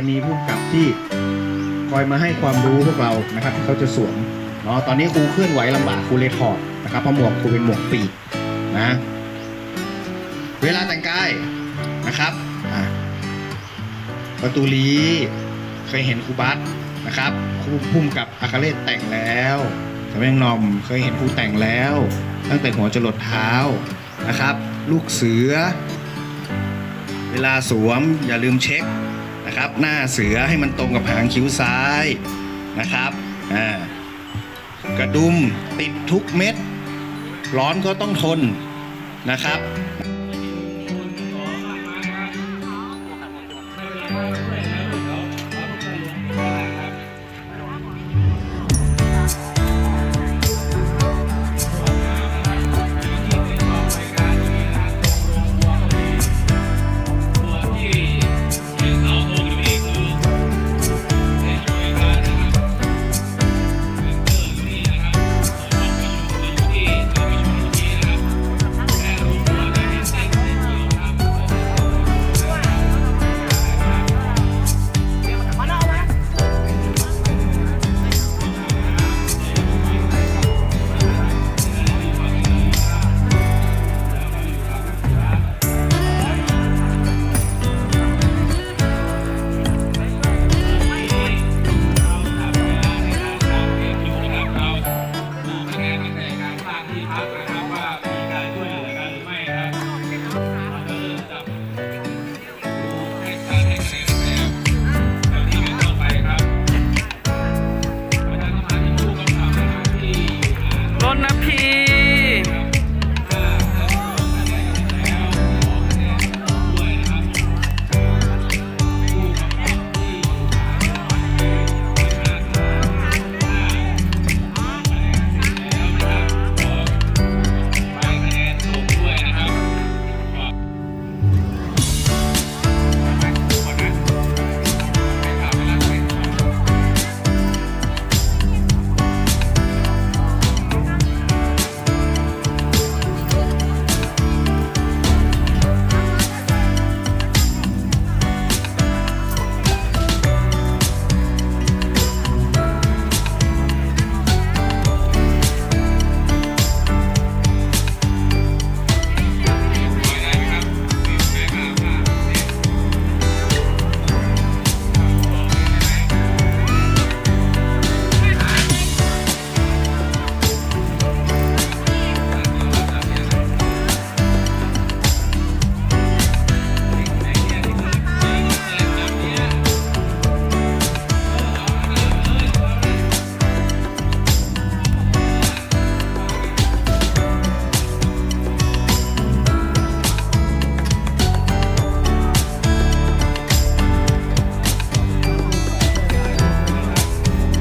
จะมีผู้กับที่คอยมาให้ความรู้พวกเรานะครับที่เขาจะสวมเนาะตอนนี้ครูเคลื่อนไหวลำบากครูเลยถอดนะครับเพราะหมวกครูเป็นหมวกปีกนะเวลาแต่งกายนะครับอะประตูลีเคยเห็นครูบัสนะครับครูพุ่มกับอาคาเรศแต่งแล้วสมัยยังนอมเคยเห็นครูแต่งแล้ว ตั้งแต่หัวจรดเท้านะครับ ลูกเสือ เวลาสวมอย่าลืมเช็ค นะครับ หน้าเสือให้มันตรงกับหางคิ้วซ้ายนะครับอ่ากระดุมติดทุกเม็ด ร้อนก็ต้องทนนะครับ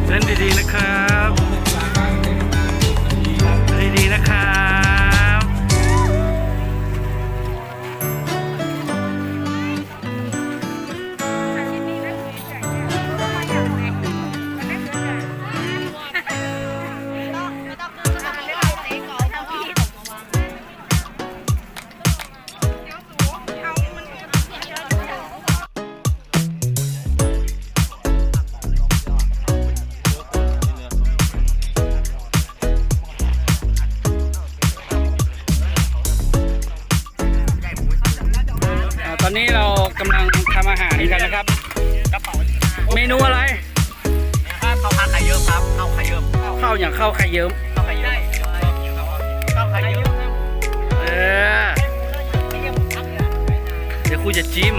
เล่นดีๆนะครับ กูจะจิ้ม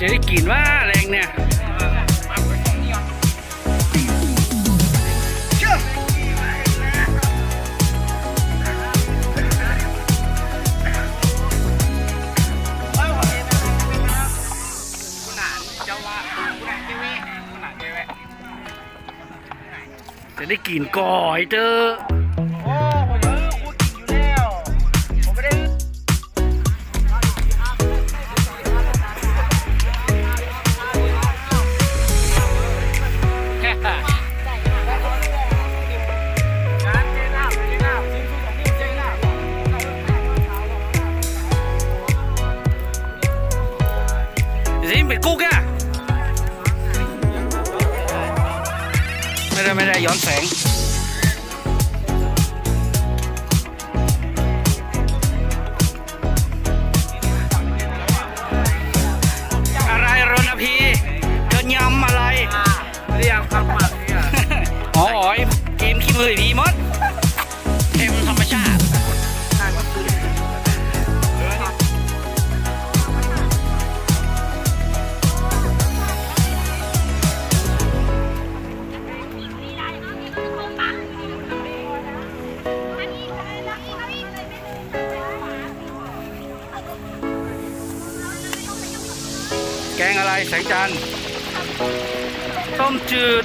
จะได้กลินว่า กินก่อยเด้อ เฮ้ยพี่มดเอ็มธรรมชาติแกงอะไรแสงจันทร์ต้มจืด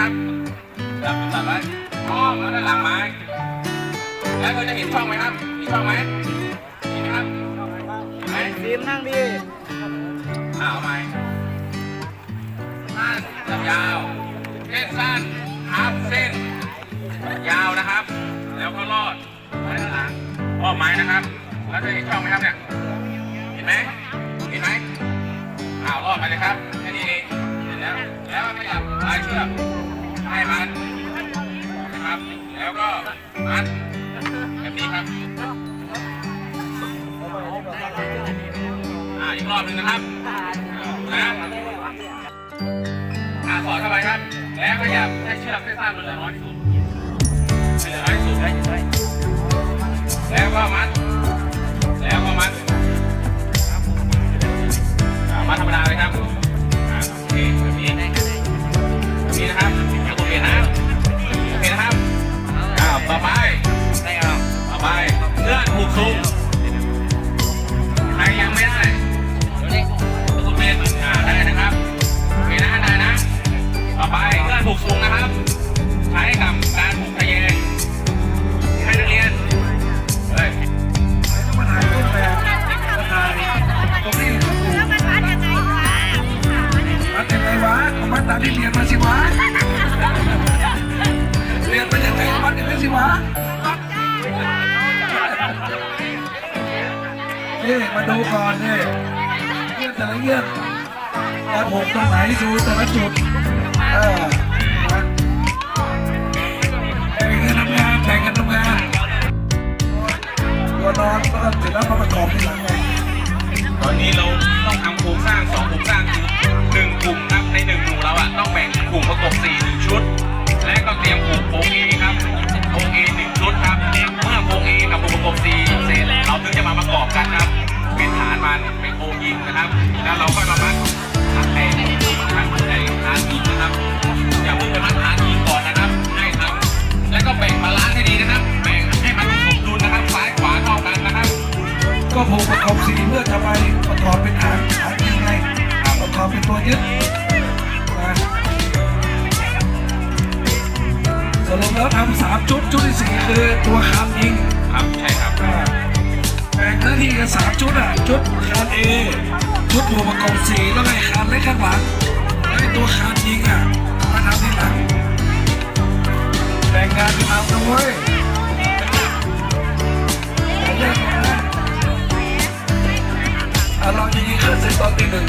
ครับจับตัดไว้อ้อมแล้วด้านหลังไม้ แล้วเราจะเห็นช่องไหมครับ มีช่องไหมมีไหมครับเห็นไหมทีมนั่งดีอ่าเไหมสั้นกับยาวเส้นสั้นฮับเส้น ยาวนะครับ แล้วก็รอดไว้ด้านหลังอ้อมไม้นะครับ แล้วจะเห็นช่องไหมครับเนี่ย เห็นไหม หนึ่งนะครับนะขาสอดเข้าไปครับ แล้วพยายามให้เชือกให้สร้างรนเหลือน้อยที่สุดเหลือน้อยที่สุดแล้วก็มัด หกตรงไหนดูแต่ละจุดเออ ทุดหัวประกอบสีแล้วไงคานไว้ข้างหลังไอตัวคานยิงอะมาทำที่หลังแต่งงานกันเอาด้วยเราจะยิงขึ้เสิตอนตีหนึ่ง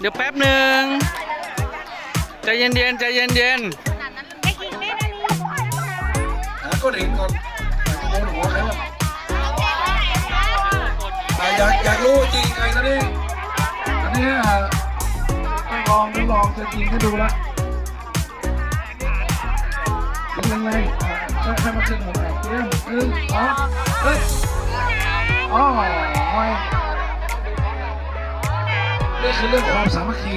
เดี๋ยวแป๊บหนึ่งใจเย็นๆใจเย็นหาก้อนหินก่อนโดนหัวใครวะอ่อยากอยากรู้จริงไงตอนนี้อันนี้อะต้องลองต้องลองจะจริงให้ดูละยังไงให้ให้มันขึ้นหมดแบบเตรียมหนึ่งสองเฮ้ยอ๋อไม่ นี่คือเรื่องความสามัคคี